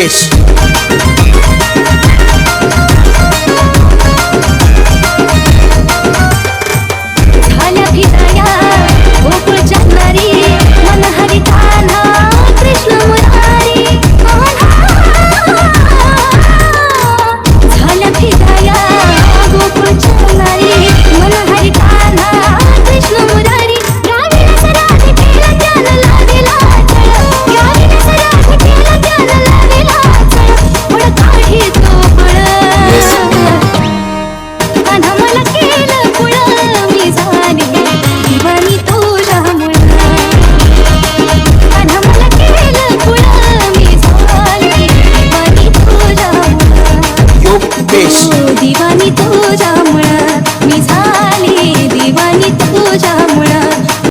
Luis. दिवानी तुझ्यामुळं मी झाले दिवानी जा